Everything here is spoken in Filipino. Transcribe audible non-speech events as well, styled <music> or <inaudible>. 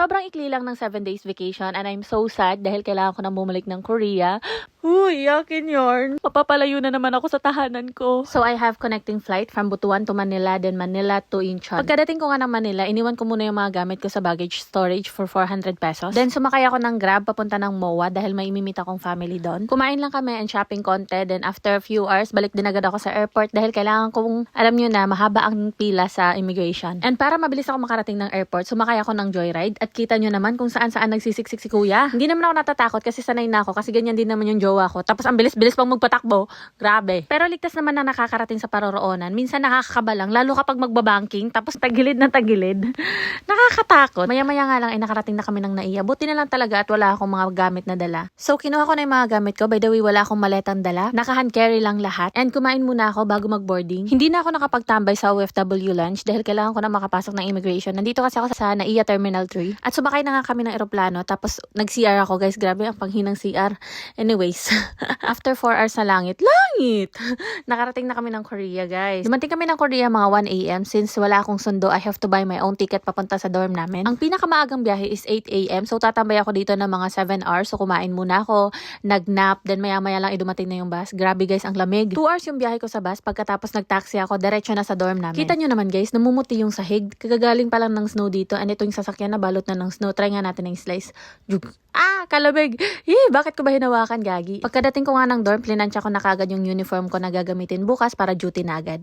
Sobrang ikli lang ng 7 days vacation and I'm so sad dahil kailangan ko na bumalik ng Korea. Uy, yakin yarn. Papapalayo na naman ako sa tahanan ko. So I have connecting flight from Butuan to Manila, then Manila to Incheon. Pagkadating ko nga ng Manila, iniwan ko muna yung mga gamit ko sa baggage storage for 400 pesos. Then sumakay ako ng Grab papunta ng MOA dahil may imimit akong family doon. Kumain lang kami and shopping konti. Then after a few hours, balik din agad ako sa airport dahil kailangan kong, alam nyo na, mahaba ang pila sa immigration. And para mabilis ako makarating ng airport, sumakay ako ng joyride at kita nyo naman kung saan saan nagsisiksik si kuya. Hindi naman ako natatakot kasi sanay na ako kasi ganyan din naman yung jowa ko. Tapos ang bilis-bilis pang magpatakbo. Grabe. Pero ligtas naman na nakakarating sa paroroonan. Minsan nakakakaba lang, lalo kapag magbabanking, tapos tagilid na tagilid. <laughs> Nakakatakot. Maya-maya nga lang ay nakarating na kami ng naiya. Buti na lang talaga at wala akong mga gamit na dala. So kinuha ko na yung mga gamit ko. By the way, wala akong maletang dala. Naka-hand carry lang lahat. And kumain muna ako bago mag-boarding. Hindi na ako nakapagtambay sa OFW lunch dahil kailangan ko na makapasok ng immigration. Nandito kasi ako sa Naiya Terminal 3. At sumakay na nga kami ng eroplano. Tapos nag-CR ako guys. Grabe ang panghinang CR. Anyways, <laughs> after 4 hours na langit. Langit! <laughs> Nakarating na kami ng Korea guys. Dumating kami ng Korea mga 1 a.m. Since wala akong sundo, I have to buy my own ticket papunta sa dorm namin. Ang pinakamaagang biyahe is 8 a.m. So tatambay ako dito ng mga 7 hours. So kumain muna ako, nag-nap, then maya-maya lang idumating na yung bus. Grabe guys, ang lamig. 2 hours yung biyahe ko sa bus. Pagkatapos nag-taxi ako, diretso na sa dorm namin. Kita nyo naman guys, namumuti yung sahig. Kagagaling pa lang ng snow dito. And ito yung sasakyan na balot na ng snow. Try nga natin ng slice. Ah, kalabig. Eh, bakit ko ba hinawakan, Gagi? Pagkadating ko nga ng dorm, plinansya ko na kagad yung uniform ko na gagamitin bukas para duty na agad.